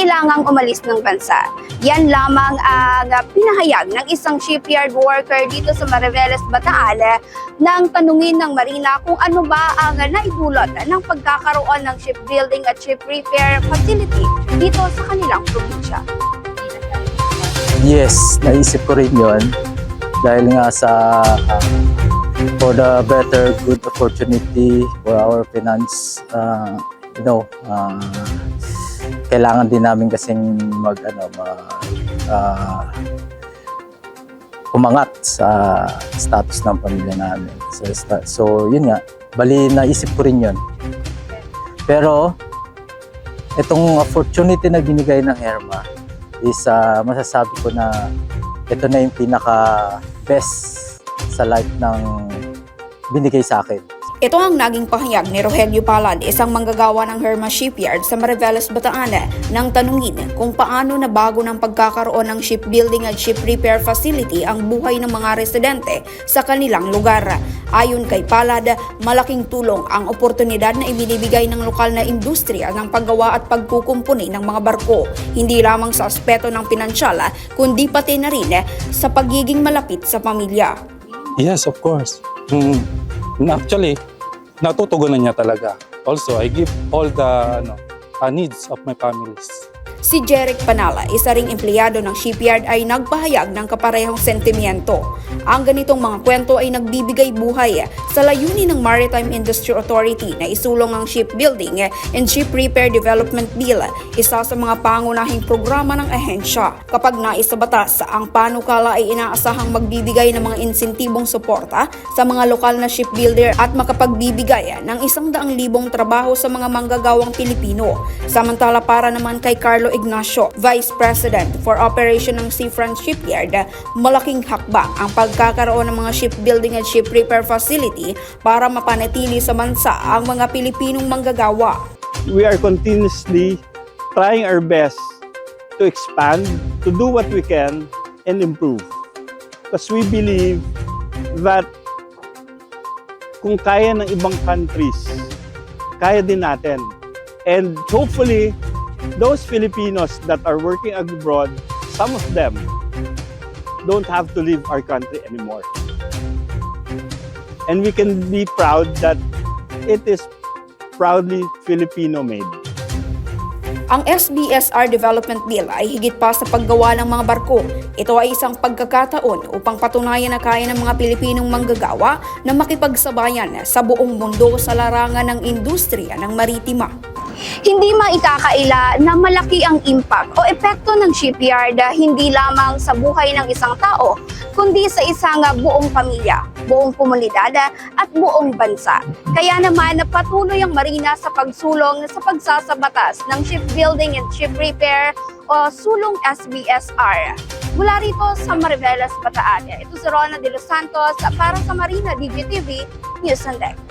kailangang umalis ng bansa. Yan lamang ang ah, pinahayag ng isang shipyard worker dito sa Mariveles, Bataan eh, nang tanungin ng Marina kung ano ba ang naidulot ng pagkakaroon ng shipbuilding at ship repair facility dito sa kanilang probinsya. Yes, naisip ko rin yun. Dahil nga sa for the better good opportunity for our finance, uh, you know, uh, kailangan din namin kasing mag ano mag, uh, umangat sa status ng pamilya namin. So, so yun nga, bali naisip ko rin yun. Pero itong opportunity na binigay ng Herma, is ah, masasabi ko na ito na yung pinaka best sa life ng binigay sa akin. Ito ang naging pahayag ni Rogelio Palad, isang manggagawa ng Herma Shipyard sa Mariveles, Bataan, nang tanungin kung paano na bago ng pagkakaroon ng shipbuilding at ship repair facility ang buhay ng mga residente sa kanilang lugar. Ayon kay Palad, malaking tulong ang oportunidad na ibinibigay ng lokal na industriya ng paggawa at pagkukumpuni ng mga barko, hindi lamang sa aspeto ng pinansyal, kundi pati na rin sa pagiging malapit sa pamilya. Yes, of course. Mm. Actually, natutugunan niya talaga. Also, I give all the ano, uh, needs of my families. Si Jeric Panala, isa ring empleyado ng shipyard ay nagpahayag ng kaparehong sentimiento. Ang ganitong mga kwento ay nagbibigay buhay sa layunin ng Maritime Industry Authority na isulong ang Shipbuilding and Ship Repair Development Bill, isa sa mga pangunahing programa ng ahensya. Kapag naisa batas, ang panukala ay inaasahang magbibigay ng mga insentibong suporta sa mga lokal na shipbuilder at makapagbibigay ng isang daang libong trabaho sa mga manggagawang Pilipino. Samantala para naman kay Carlo Ignacio, Vice President for Operation ng Seafront Shipyard, malaking hakbang ang pagkakaroon ng mga shipbuilding at ship repair facility para mapanatili sa bansa ang mga Pilipinong manggagawa. we are continuously trying our best to expand, to do what we can, and improve. Because we believe that kung kaya ng ibang countries, kaya din natin. And hopefully, those Filipinos that are working abroad, some of them don't have to leave our country anymore. And we can be proud that it is proudly Filipino made. Ang SBSR Development Bill ay higit pa sa paggawa ng mga barko. Ito ay isang pagkakataon upang patunayan na kaya ng mga Pilipinong manggagawa na makipagsabayan sa buong mundo sa larangan ng industriya ng maritima. Hindi maikakaila na malaki ang impact o epekto ng shipyard hindi lamang sa buhay ng isang tao, kundi sa isang buong pamilya, buong komunidad at buong bansa. Kaya naman patuloy ang Marina sa pagsulong sa pagsasabatas ng shipbuilding and ship repair o sulong SBSR. Mula rito sa Mariveles, Bataan, ito si Rona de los Santos para sa Marina DGTV News and Deck.